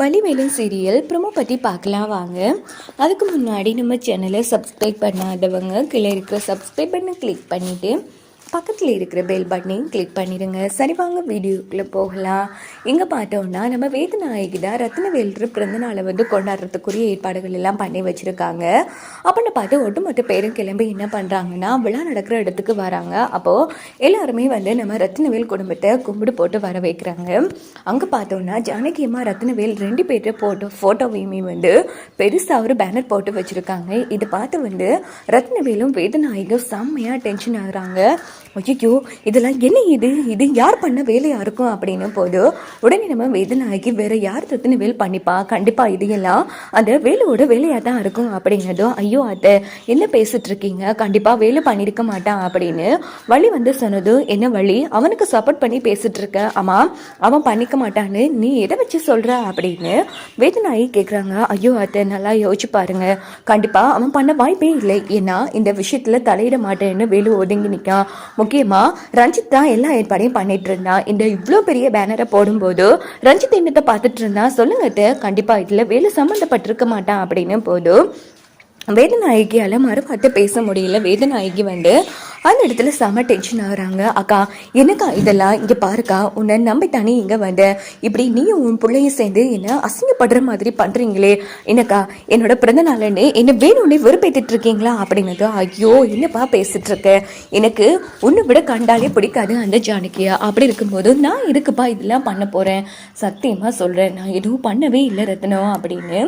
வலிவேலன் serial promo பற்றி பார்க்கலாம் வாங்க. அதுக்கு முன்னாடி நம்ம சேனலை சப்ஸ்கிரைப் பண்ணாதவங்க கீழே இருக்கிற சப்ஸ்கிரைப் பண்ண கிளிக் பண்ணிவிட்டு பக்கத்தில் இருக்கிற பெல் பட்டனையும் கிளிக் பண்ணிடுங்க சரி வாங்க வீடியோக்குள்ளே போகலாம். இங்கே பார்த்தோம்னா நம்ம வேதநாயகி தான் ரத்னவேல்ற பிறந்தநாளை வந்து கொண்டாடுறதுக்குரிய ஏற்பாடுகள் எல்லாம் பண்ணி வச்சுருக்காங்க. அப்படின்னு பார்த்து ஒட்டுமொத்த பேரும் கிளம்பி என்ன பண்ணுறாங்கன்னா விழா நடக்கிற இடத்துக்கு வராங்க. அப்போது எல்லாருமே வந்து நம்ம ரத்னவேல் குடும்பத்தை கும்பிடு போட்டு வர வைக்கிறாங்க. அங்கே பார்த்தோம்னா ஜானகியம்மா ரத்னவேல் ரெண்டு பேர் போட்டோ ஃபோட்டோவையுமே வந்து பெருசாக ஒரு பேனர் போட்டு வச்சுருக்காங்க. இதை பார்த்து வந்து ரத்னவேலும் வேதநாயகம் செம்மையாக டென்ஷன் ஆகுறாங்க. ஐயோ இதெல்லாம் என்ன இது? இது யார் பண்ண வேலையா இருக்கும் அப்படின்னு போது உடனே நம்ம வேதனாகி வேற யார் ரத்னவேல் பண்ணிப்பா? கண்டிப்பா இது எல்லாம் அந்த வேலையோட வேலையா தான் இருக்கும் அப்படிங்கிறதும் ஐயோ அத்தை என்ன பேசிட்டு இருக்கீங்க? கண்டிப்பா வேலை பண்ணியிருக்க மாட்டான் அப்படின்னு வழி வந்து சொன்னது என்ன வழி அவனுக்கு சப்போர்ட் பண்ணி பேசிட்டு இருக்க. ஆமா அவன் பண்ணிக்க மாட்டான்னு நீ எதை வச்சு சொல்ற அப்படின்னு வேதனாகி கேட்குறாங்க ஐயோ அத்தை நல்லா யோசிச்சு பாருங்க. கண்டிப்பா அவன் பண்ண வாய்ப்பே இல்லை. ஏன்னா இந்த விஷயத்துல தலையிட மாட்டேன்னு வேலு ஒதுங்கி நிற்கான் முக்கியமா ரஞ்சித் தான் எல்லா ஏற்பாடையும் பண்ணிட்டு இருந்தான். இந்த இவ்வளோ பெரிய பேனரை போடும்போது ரஞ்சித் என்னத்தை பார்த்துட்டு இருந்தான்? சொல்லுங்கட்டு கண்டிப்பாக கண்டிப்பா இதுல சம்மந்தப்பட்டிருக்க மாட்டான் அப்படின்னு போதும் வேதநாயகியால் மறுபாட்டு பேச முடியல. வேதநாயகி வந்து அந்த இடத்துல செம டென்ஷன் ஆகுறாங்க. அக்கா என்னக்கா இதெல்லாம்? இங்கே பாருக்கா உன்னை நம்பி தானே இங்கே வந்த. இப்படி நீயும் உன் பிள்ளையும் சேர்ந்து என்ன அசிங்கப்படுற மாதிரி பண்ணுறீங்களே என்னக்கா என்னோட பிறந்த நாளன்னு என்ன வேணும்னே வெறுப்பேத்திட்டு இருக்கீங்களா? அப்படிங்கிறது ஐயோ என்னப்பா பேசிட்டு இருக்க? எனக்கு உன்னை விட கண்டாலே பிடிக்காது அந்த ஜானகியா. அப்படி இருக்கும்போது நான் இருக்குப்பா இதெல்லாம் பண்ண போகிறேன் சத்தியமாக சொல்கிறேன் நான் எதுவும் பண்ணவே இல்லை ரத்னம் அப்படின்னு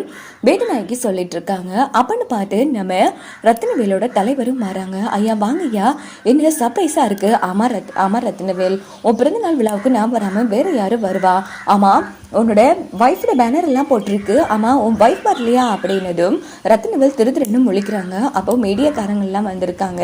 வேதநாயகி சொல்லிட்டு இருக்காங்க. அப்படின்னு பார்த்து நம்ம ரத்னவேலோட தலைவரும் மாறாங்க ஐயா வாங்க ஐயா என்ன சர்ப்ரைஸாக இருக்கு. அமர் ரத் அமர் ரத்னவேல் உன் பிறந்தநாள் விழாவுக்கு நான் வராமல் வேற யாரும் வருவா? ஆமா உன்னோட ஒய்ஃபோட பேனர் எல்லாம் போட்டிருக்கு. ஆமாம் உன் ஒய்ஃப் வரலையா அப்படின்னதும் ரத்னவேல் திரு திருன்னு முழிக்கிறாங்க. அப்போ மீடியாக்காரங்கள்லாம் வந்திருக்காங்க.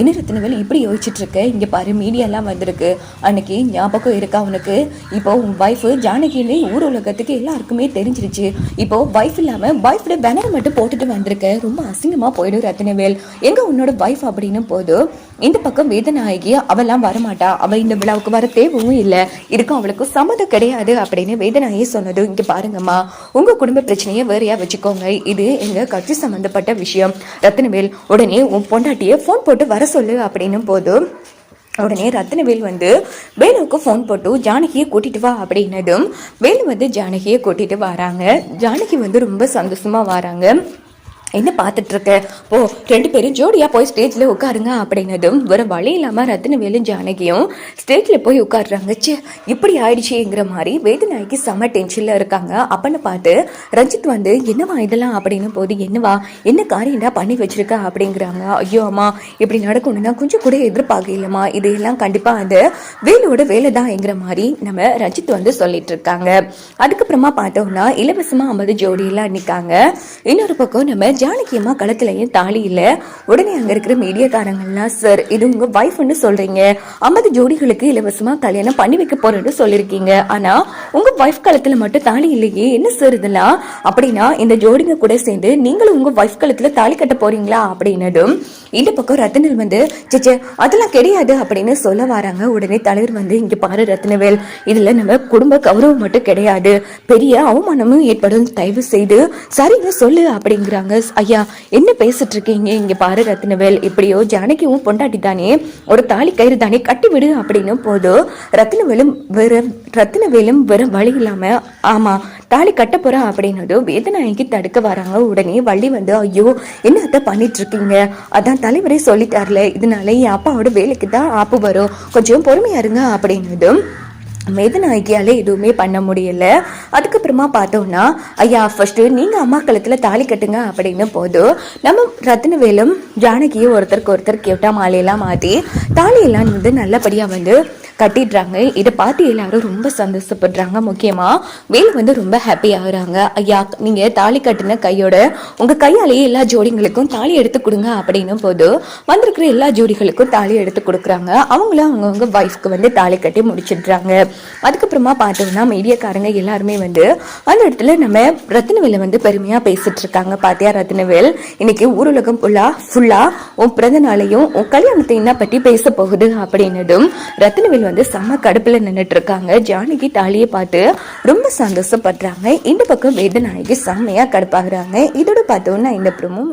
என்ன ரத்னவேல் இப்படி யோசிச்சுட்டு இருக்க பாரு மீடியாலாம் வந்திருக்கு. அன்னைக்கு ஞாபகம் இருக்கா உனக்கு? இப்போ உன் ஒய்ஃபு ஜானகின்னு ஊர் உலகத்துக்கு எல்லாருக்குமே தெரிஞ்சிருச்சு. இப்போ ஒய்ஃப் இல்லாமல் ஒய்ஃபோட பேனர் மட்டும் போட்டுட்டு வந்திருக்க. ரொம்ப அசிங்கமாக போயிடும் ரத்தினவேல். எங்கே உன்னோட ஒய்ஃப் அப்படின்னு போதும் இந்த பக்கம் வேதநாயகி அவெல்லாம் வரமாட்டா. அவள் இந்த விழாவுக்கு வர தேவையும் இல்லை. இருக்கும் அவளுக்கு சம்மதம் கிடையாது அப்படின்னு வேதனை நாயே சொன்னது இங்கே பாருங்கம்மா. உங்கள் குடும்ப பிரச்சனையை வேறையாக வச்சுக்கோங்க. இது எங்கள் கட்சி சம்மந்தப்பட்ட விஷயம். ரத்னவேல் உடனே உன் பொண்டாட்டியை ஃபோன் போட்டு வர சொல்லு அப்படின்னும் போதும் உடனே ரத்னவேல் வந்து வேலுவுக்கு ஃபோன் போட்டு ஜானகியை கூட்டிட்டு வா அப்படின்னதும் வேலு வந்து ஜானகியை கூட்டிட்டு வராங்க. ஜானகி வந்து ரொம்ப சந்தோஷமா வராங்க. என்ன பார்த்துட்ருக்க? ஓ ரெண்டு பேரும் ஜோடியாக போய் ஸ்டேஜில் உட்காருங்க அப்படின்னதும் வேற வழி ரத்தின ரத்னவேலும் ஜானகியும் ஸ்டேஜில் போய் உட்காடுறாங்க ச்சே இப்படி ஆயிடுச்சுங்கிற மாதிரி வேதநாயகி செம டென்ஷனில் இருக்காங்க. அப்பன்னு பார்த்து ரஞ்சித் வந்து என்னவா இதெல்லாம் அப்படின்னு போது என்னவா? என்ன காரியம்டா பண்ணி வச்சுருக்க? அப்படிங்கிறாங்க. ஐயோ அம்மா இப்படி நடக்கணும்னா கொஞ்சம் கூட எதிர்பார்க்க இல்லம்மா. இதையெல்லாம் கண்டிப்பாக அந்த வேலோட வேலை தான்ங்கிற மாதிரி நம்ம ரஞ்சித் வந்து சொல்லிட்டு இருக்காங்க அதுக்கப்புறமா பார்த்தோம்னா இலவசமாக ஐம்பது ஜோடியெல்லாம் நிற்காங்க இன்னொரு பக்கம் நம்ம ஜானகி அம்மா களத்துலயும் தாலி இல்ல? உடனே அங்க இருக்கிற மீடியாக்காரங்கள்லாம் சார் இது உங்க ஒய்ஃப்னு சொல்றீங்க. ஐம்பது ஜோடிகளுக்கு இலவசமா கல்யாணம் பண்ணி வைக்க போறேன்னு சொல்லிருக்கீங்க. ஆனா உங்க ஒய்ஃப் களத்துல மட்டும் தாலி இல்லையே. என்ன சார் இதெல்லாம்? அப்படின்னா இந்த ஜோடிங்க கூட சேர்ந்து நீங்களும் உங்க ஒய்ஃப் களத்துல தாலி கட்ட போறீங்களா? அப்படின்னதும் இந்த பக்கம் ரத்தினல் வந்து சேச்சே அதெல்லாம் கிடையாது அப்படின்னு சொல்ல வராங்க. உடனே தலைவர் வந்து இங்க பாரு ரத்னவேல் இதுல நம்ம குடும்ப கௌரவம் மட்டும் கிடையாது. பெரிய அவமானமும் ஏற்படும். தயவு செய்து சரின்னு சொல்லு அப்படிங்கிறாங்க. ஐயா. என்ன பேசிட்டு இருக்கீங்க இங்க பாரு ரத்னவேல் இப்படியோ ஜானகியும் பொண்டாட்டி தானே. ஒரு தாலி கயிறு தானே கட்டி விடு அப்படின்னு போதும் ரத்னவேலும் வேற ரத்னவேலும் வேற வழி இல்லாம ஆமா தாலி கட்ட போறா அப்படின்னதும் வேதநாயகி தடுக்க வராங்க. உடனே வள்ளி வந்து ஐயோ என்னத்த பண்ணிட்டு இருக்கீங்க அதான் தலைவரே சொல்லிட்டார்ல. இதனால என் அப்பாவோட வேலைக்கு தான் ஆப்பு வரும். கொஞ்சம் பொறுமையா இருங்க அப்படின்னதும் மேதநாயகியால எதுவுமே பண்ண முடியல. அதுக்கப்புறமா பார்த்தோம்னா ஐயா ஃபர்ஸ்ட் நீங்க அம்மா கழுத்துல தாலி கட்டுங்க அப்படின்னு போதும் நம்ம ரத்னவேலும் ஜானகியும் ஒருத்தருக்கு ஒருத்தர் கேட்டா மாலையெல்லாம் மாத்தி தாலியெல்லாம் வந்து நல்லபடியா வந்து கட்டிடுறாங்க. இதை பார்த்து எல்லாரும் ரொம்ப சந்தோஷப்படுறாங்க முக்கியமா. வேல் வந்து ரொம்ப ஹாப்பி ஆகுறாங்க. ஐயா நீங்க தாலி கட்டின கையோட உங்க கையாலேயே எல்லா ஜோடிங்களுக்கும் தாலி எடுத்து கொடுங்க அப்படின்னும் போது வந்திருக்கிற எல்லா ஜோடிகளுக்கும் தாலி எடுத்து கொடுக்குறாங்க. அவங்களும் அவங்கவுங்க ஒய்ஃப்க்கு வந்து தாலி கட்டி முடிச்சிடுறாங்க. அதுக்கப்புறமா பார்த்தோம்னா மீடியாக்காரங்க எல்லாருமே வந்து அந்த இடத்துல நம்ம ரத்னவேலை வந்து பெருமையா பேசிட்டு இருக்காங்க பாத்தியா ரத்னவேல் இன்னைக்கு ஊருலகம் ஃபுல்லா ஃபுல்லா உன் பிறந்த நாளையும் உன் கல்யாணத்தை என்ன பற்றி பேச போகுது அப்படின்னதும் ரத்னவேல் வந்து செம்ம கடுப்பில் நின்றுட்டு இருக்காங்க ஜானகி தாலியை பார்த்து ரொம்ப சந்தோஷப்படுறாங்க. இந்த பக்கம் வேதநாயகி செம்மையாக கடுப்பாகிறாங்க. இதோட பார்த்தோன்னா இந்த ப்ரமோ